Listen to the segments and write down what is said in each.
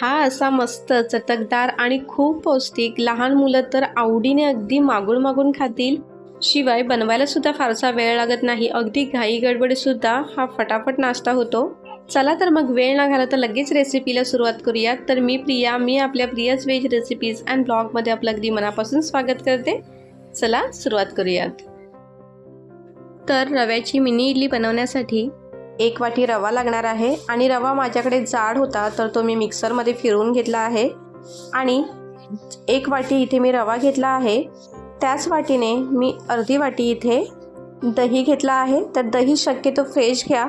हा असा मस्त चटकदार आणि खूप पौष्टिक लहान मुलं तर आवडीने अगदी मागून मागून खातील. शिवाय बनवायला सुद्धा फारसा वेळ लागत नाही. अगदी घाई गडबडीत सुद्धा हा फटाफट नाश्ता होतो. चला तर मग वेळ ना घाला तर लगेच रेसिपीला सुरुवात करूयात. तर मी प्रिया मी आपल्या प्रियाच व्हेज रेसिपीज अँड ब्लॉगमध्ये आपलं अगदी मनापासून स्वागत करते. चला सुरुवात करूयात. तर रव्याची मिनी इडली बनवण्यासाठी एक वाटी रवा लागणार आहे. आणि रवा माझ्याकडे जाड होता तर तो मी मिक्सरमध्ये फिरवून घेतला आहे. आणि एक वाटी इथे मी रवा घेतला आहे. त्याच वाटीने मी अर्धी वाटी इथे दही घेतला आहे. तर दही शक्यतो फ्रेश घ्या.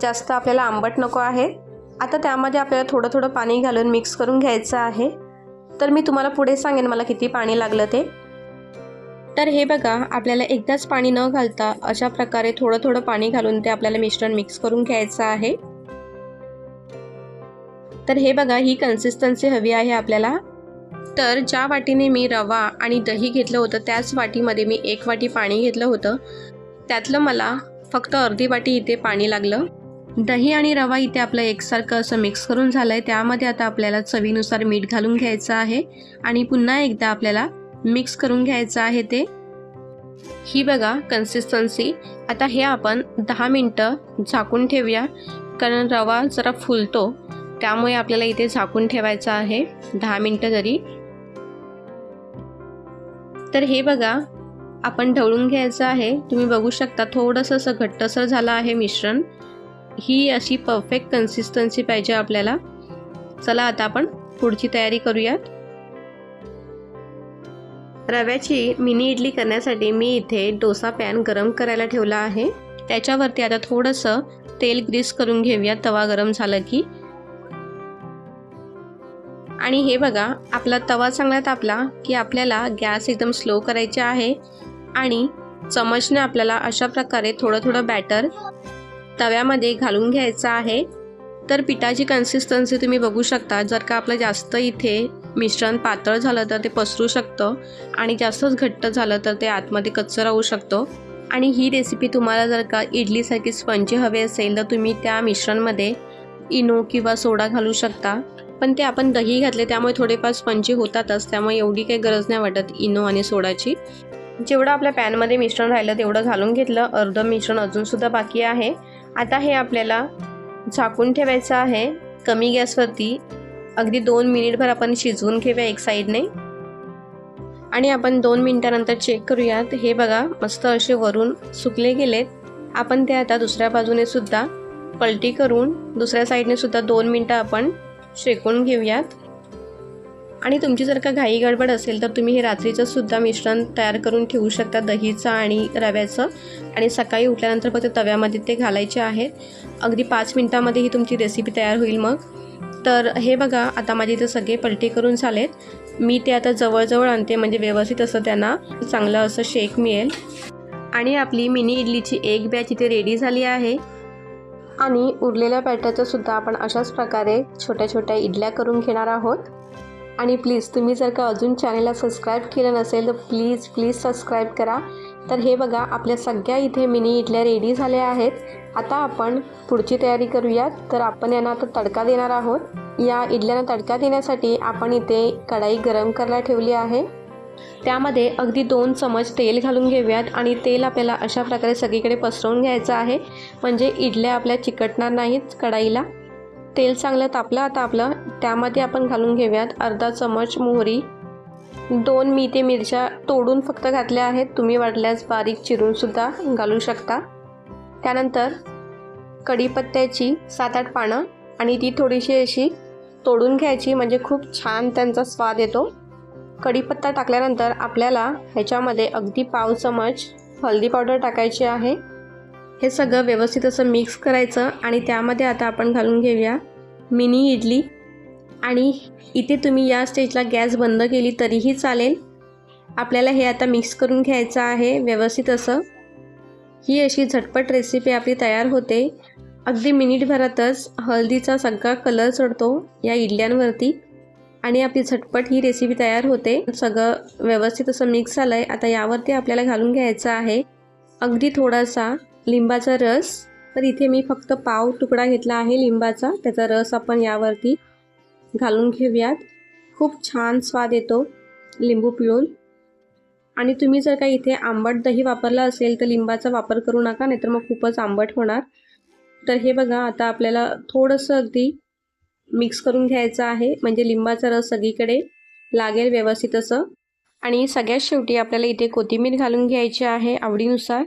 जास्त आपल्याला आंबट नको आहे. आता त्यामध्ये आपल्याला थोडं थोडं पाणी घालून मिक्स करून घ्यायचं आहे. तर मी तुम्हाला पुढे सांगेन मला किती पाणी लागलं ते. तर हे बघा आपल्याला एकदाच पाणी न घालता अशा प्रकारे थोडं थोडं पाणी घालून ते आपल्याला मिश्रण मिक्स करून घ्यायचं आहे. तर हे बघा ही कन्सिस्टन्सी हवी आहे आपल्याला. तर ज्या वाटीने मी रवा आणि दही घेतलं होतं त्याच वाटीमध्ये मी एक वाटी पाणी घेतलं होतं. त्यातलं मला फक्त अर्धी वाटी इथे पाणी लागलं. दही आणि रवा इथे आपलं एकसारखं असं मिक्स करून झालं आहे त्यामध्ये आता आपल्याला चवीनुसार मीठ घालून घ्यायचं आहे. आणि पुन्हा एकदा आपल्याला मिक्स करून घ्यायचं आहे ते. ही बघा कन्सिस्टन्सी आता हे आपण दहा मिनटं झाकून ठेवूया. कारण रवा जरा फुलतो त्यामुळे आपल्याला इथे झाकून ठेवायचं आहे. दहा मिनटं तरी तर हे बघा आपण ढवळून घ्यायचं आहे. तुम्ही बघू शकता थोडंसं असं घट्टसर झालं आहे मिश्रण. ही अशी परफेक्ट कन्सिस्टन्सी पाहिजे आपल्याला. चला आता आपण पुढची तयारी करूयात. रव्याची मिनी इडली करण्यासाठी मी इथे डोसा पॅन गरम करायला ठेवला आहे. त्याच्यावरती आता थोडंसं तेल ग्रीस करून घेऊया तवा गरम झालं की. आणि हे बघा आपला तवा चांगला तापला की आपल्याला गॅस एकदम स्लो करायचे आहे. आणि चमचने आपल्याला अशा प्रकारे थोडं थोडं बॅटर तव्यामध्ये घालून घ्यायचं आहे. तर पिठाची कन्सिस्टन्सी तुम्ही बघू शकता. जर का आपलं जास्त इथे मिश्रण पातळ झालं तर ते पसरू शकतं आणि जास्तच घट्ट झालं तर ते आतमध्ये कच्चं राहू शकतो. आणि ही रेसिपी तुम्हाला जर का इडलीसारखी स्पंजी हवे असेल तर तुम्ही त्या मिश्रणमध्ये इनो किंवा सोडा घालू शकता. पण ते आपण दही घातले त्यामुळे थोडेफार स्पंजी होतातच त्यामुळे एवढी काही गरज नाही वाटत इनो आणि सोडाची. जेवढं आपल्या पॅनमध्ये मिश्रण राहिलं तेवढं घालून घेतलं. अर्धं मिश्रण अजूनसुद्धा बाकी आहे. आता हे आपल्याला झाकून ठेवायचं आहे. कमी गॅसवरती. अगदी दोन मिनिटभर आपण शिजवून घेऊया एक साईडने. आणि आपण दोन मिनटानंतर चेक करूयात. हे बघा मस्त असे वरून सुकले गेलेत. आपण ते आता दुसऱ्या बाजूने सुद्धा पलटी करून दुसऱ्या साईडने सुद्धा दोन मिनटं आपण शेकून घेऊयात. आणि तुमची जर का घाई गडबड असेल तर तुम्ही हे रात्रीचं सुद्धा मिश्रण तयार करून ठेवू शकता दहीचं आणि रव्याचं. आणि सकाळी उठल्यानंतर फक्त तव्यामध्ये ते घालायचे आहेत अगदी पाच मिनटामध्ये ही तुमची रेसिपी तयार होईल मग. तर हे बघा आता माझे इथे सगळे पलटी करून झालेत. मी ते आता जवळजवळ आणते म्हणजे व्यवस्थित असं त्यांना चांगलं असं शेक मिळेल. आणि आपली मिनी इडलीची एक बॅच इथे रेडी झाली आहे. आणि उरलेल्या बॅटरचं आपण अशाच प्रकारे छोट्या छोट्या इडल्या करून घेणार आहोत. आणि प्लीज तुम्ही जर का अजून चॅनलला सबस्क्राईब केलं नसेल तर प्लीज प्लीज सबस्क्राईब करा. तर हे बघा आपल्या सगळ्या इथे मिनी इडल्या रेडी झाल्या आहेत. आता आपण पुढची तयारी करूयात. तर आपण यांना आता तडका देणार आहोत. या इडल्यांना तडका देण्यासाठी आपण इथे कढाई गरम करायला ठेवली आहे. त्यामध्ये अगदी दोन चमच तेल घालून घेऊयात आणि तेल आपल्याला अशा प्रकारे सगळीकडे पसरवून घ्यायचं आहे. म्हणजे इडल्या आपल्या चिकटणार नाहीत कढाईला. तेल चांगलं तापलं आता आपलं त्यामध्ये आपण घालून घेऊयात अर्धा चमच मोहरी. दोन मी ते मिरच्या तोडून फक्त घातल्या आहेत. तुम्ही वाटल्यास बारीक चिरूनसुद्धा घालू शकता. त्यानंतर कढीपत्त्याची सात आठ पानं आणि ती थोडीशी अशी तोडून घ्यायची म्हणजे खूप छान त्यांचा स्वाद येतो. कढीपत्ता टाकल्यानंतर आपल्याला ह्याच्यामध्ये अगदी पाव चमच हळदी पावडर टाकायची आहे. हे सगळं व्यवस्थित असं मिक्स करायचं आणि त्यामध्ये आता आपण घालून घेऊया मिनी इडली. आणि इथे तुम्ही या स्टेजला गॅस बंद केली तरीही चालेल. आपल्याला हे आता मिक्स करून घ्यायचं आहे व्यवस्थित असं. ही अशी झटपट रेसिपी आपली तयार होते. अगदी मिनिटभरातच हळदीचा सगळा कलर चढतो या इडल्यांवरती. आणि आपली झटपट ही रेसिपी तयार होते. सगळं व्यवस्थित असं मिक्स झालं आहे आता यावरती आपल्याला घालून घ्यायचं आहे. अगदी थोडासा लिंबाचा रस. तर इथे मी फक्त पाव तुकडा घेतला आहे लिंबाचा. त्याचा रस आपण यावरती घालून घेऊयात. खूप छान स्वाद येतो लिंबू पिळून. आणि तुम्ही जर का इथे आंबट दही वापरला असेल तर लिंबाचा वापर करू नका नाहीतर मग खूपच आंबट होणार. तर हे बघा आता आपल्याला थोडंसं अगदी मिक्स करून घ्यायचं आहे. म्हणजे लिंबाचा रस सगळीकडे लागेल व्यवस्थित असं. आणि सगळ्यात शेवटी आपल्याला इथे कोथिंबीर घालून घ्यायची आहे आवडीनुसार.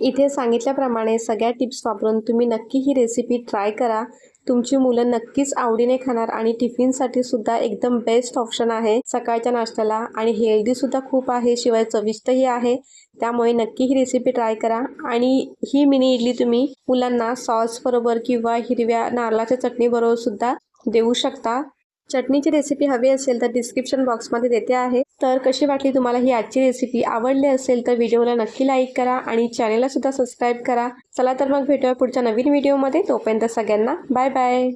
इथे सांगितल्याप्रमाणे सगळ्या टिप्स वापरून तुम्ही नक्की ही रेसिपी ट्राय करा. तुमची मुलं नक्कीच आवडीने खाणार आणि टिफिनसाठी सुद्धा एकदम बेस्ट ऑप्शन आहे. सकाळच्या नाश्त्याला आणि हेल्दी सुद्धा खूप आहे शिवाय चविष्टही आहे. त्यामुळे नक्की ही रेसिपी ट्राय करा. आणि ही मिनी इडली तुम्ही मुलांना सॉस बरोबर किंवा हिरव्या नारळाच्या चटणीबरोबर सुद्धा देऊ शकता. चटणीची रेसिपी हवी असेल तर डिस्क्रिप्शन बॉक्समध्ये देते आहे. तर कशी वाटली तुम्हाला ही आजची रेसिपी आवडली असेल तर व्हिडिओला नक्की लाईक करा आणि चॅनेलला सुद्धा सबस्क्राईब करा. चला तर मग भेटूया पुढच्या नवीन व्हिडिओमध्ये तोपर्यंत सगळ्यांना बाय बाय